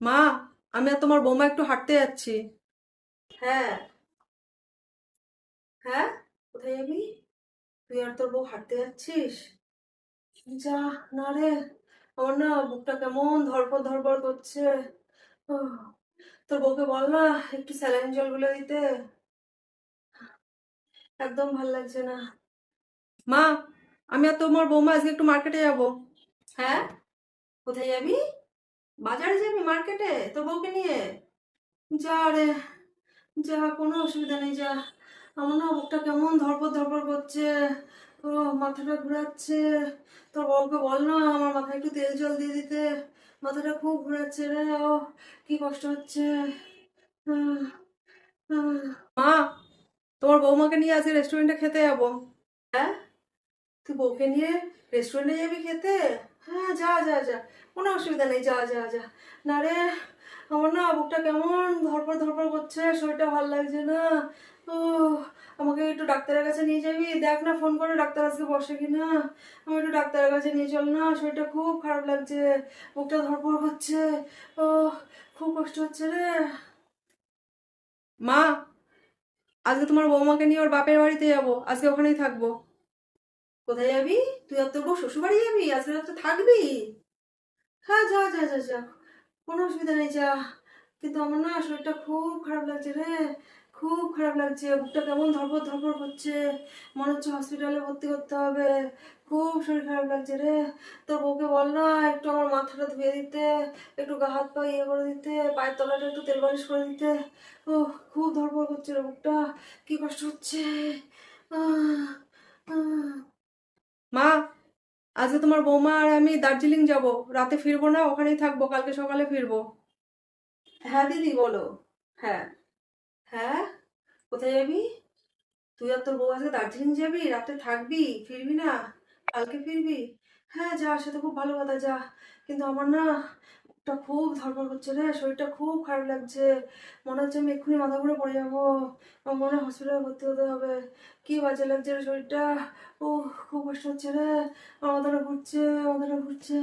মা আমি আর তোমার বৌমা একটু হাঁটতে যাচ্ছি। হ্যাঁ। হ্যাঁ? কোথায় যাবি? তুই আর তোর বউ হাঁটতে যাচ্ছিস? যা না রে আমার না বুকটা কেমন ধরপর ধরপড় করছে। তোর বউকে বল না একটু স্যালাইন জলগুলো দিতে। একদম ভালো লাগছে না। মা আমি আর তোমার বৌমা আজকে একটু মার্কেটে যাব। হ্যাঁ? কোথায় যাবি? বাজারে যাবি মার্কেটে তোর বউকে নিয়ে যা রে, যা, কোনো অসুবিধা নেই, যা। আমার না বুকটা কেমন ধরপড় ধরপড় করছে। ও, মাথাটা ঘোরাচ্ছে। তোর বউকে বল না আমার মাথায় একটু তেল জল দিয়ে দিতে। মাথাটা খুব ঘোরাচ্ছে রে, ও, কি কষ্ট হচ্ছে। মা, তোমার বৌমাকে নিয়ে আজকে রেস্টুরেন্টে খেতে যাব। হ্যাঁ? তুই বউকে নিয়ে রেস্টুরেন্টে যাবি খেতে? হ্যাঁ যা যা যা। কোনো অসুবিধা নেই, যা যা যা। না রে, আমার না বুকটা কেমন ধরপড় ধরপড় করছে, শরীরটা ভালো লাগছে না। ও আমাকে একটু ডাক্তারের কাছে নিয়ে যাবি? দেখ না ফোন করে ডাক্তার আজকে বসে কিনা। আমার একটু ডাক্তারের কাছে নিয়ে চল না, শরীরটা খুব খারাপ লাগছে, বুকটা ধরপড় করছে। ও খুব কষ্ট হচ্ছে রে। মা, আজকে তোমার বৌমাকে নিয়ে ওর বাপের বাড়িতে যাব, আজকে ওখানেই থাকব। কোথায় যাবি? তুই আর তোর বউ শ্বশুর বাড়ি যাবি? আজকে তো থাকবি। হ্যাঁ যা যা যা যা। কোনো অসুবিধা নেই, যা। কিন্তু আমার না শরীরটা খুব খারাপ লাগছে রে। খুব খারাপ লাগছে। বুকটা কেমন ধরপড় ধরপড় করছে। মনে হচ্ছে হসপিটালে ভর্তি করতে হবে। খুব শরীর খারাপ লাগছে রে। তোর বউকে বল না, একটু আমার মাথাটা ধুয়ে দিতে, একটু গা হাত পা ইয়ে করে দিতে, পায়ের তলাটা একটু তেল মালিশ করে দিতে। ও খুব ধরপড় করছে রে বুকটা। কি কষ্ট হচ্ছে। আহ আহ। মা আজকে তোমার বৌমা আর আমি দার্জিলিং যাব। রাতে ফিরবো না ওখানেই থাকব কালকে সকালে ফিরবো। হ্যাঁ দিদি বলো। হ্যাঁ। হ্যাঁ? কোথায় যাবি? তুই আর তোর বউ আজকে দার্জিলিং যাবি? রাতে থাকবি? ফিরবি না? কালকে ফিরবি? হ্যাঁ যা সে তো খুব ভালো কথা যা। কিন্তু আমার না বুকটা খুব ধরপড় করছে রে শরীরটা খুব খারাপ লাগছে। মনে হচ্ছে আমি এক্ষুনি মাথা ঘুরে পড়ে যাব। আমার মনে হয় হসপিটালে ভর্তি হতে হবে। কি বাজে লাগছে রে শরীরটা। ও খুব কষ্ট হচ্ছে রে। আমার মাথাটা ঘুরছে মাথাটা ঘুরছে।